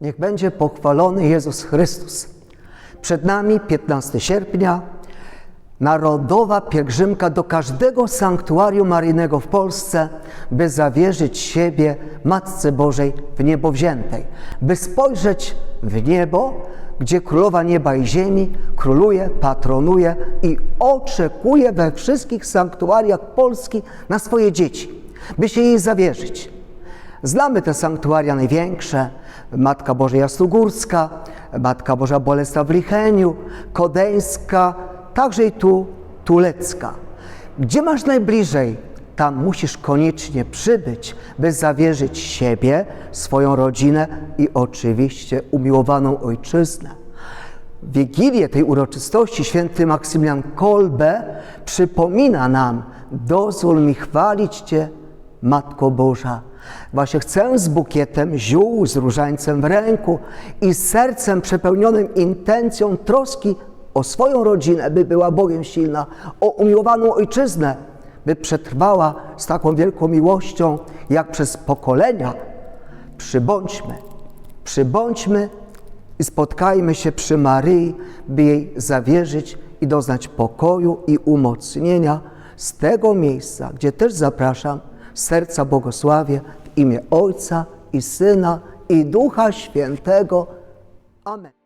Niech będzie pochwalony Jezus Chrystus. Przed nami 15 sierpnia, narodowa pielgrzymka do każdego sanktuarium maryjnego w Polsce, by zawierzyć siebie Matce Bożej w niebo wziętej, by spojrzeć w niebo, gdzie Królowa Nieba i Ziemi króluje, patronuje i oczekuje we wszystkich sanktuariach Polski na swoje dzieci, by się jej zawierzyć. Znamy te sanktuaria największe, Matka Boża Jasnogórska, Matka Boża Bolesław w Licheniu, Kodeńska, także i tu Tulecka. Gdzie masz najbliżej, tam musisz koniecznie przybyć, by zawierzyć siebie, swoją rodzinę i oczywiście umiłowaną ojczyznę. Wigilię tej uroczystości święty Maksymilian Kolbe przypomina nam, dozwól mi chwalić Cię, Matko Boża. Właśnie chcę z bukietem ziół, z różańcem w ręku i z sercem przepełnionym intencją troski o swoją rodzinę, by była Bogiem silna, o umiłowaną ojczyznę, by przetrwała z taką wielką miłością, jak przez pokolenia. Przybądźmy, przybądźmy i spotkajmy się przy Maryi, by jej zawierzyć i doznać pokoju i umocnienia z tego miejsca, gdzie też zapraszam serca błogosławie w imię Ojca i Syna i Ducha Świętego. Amen.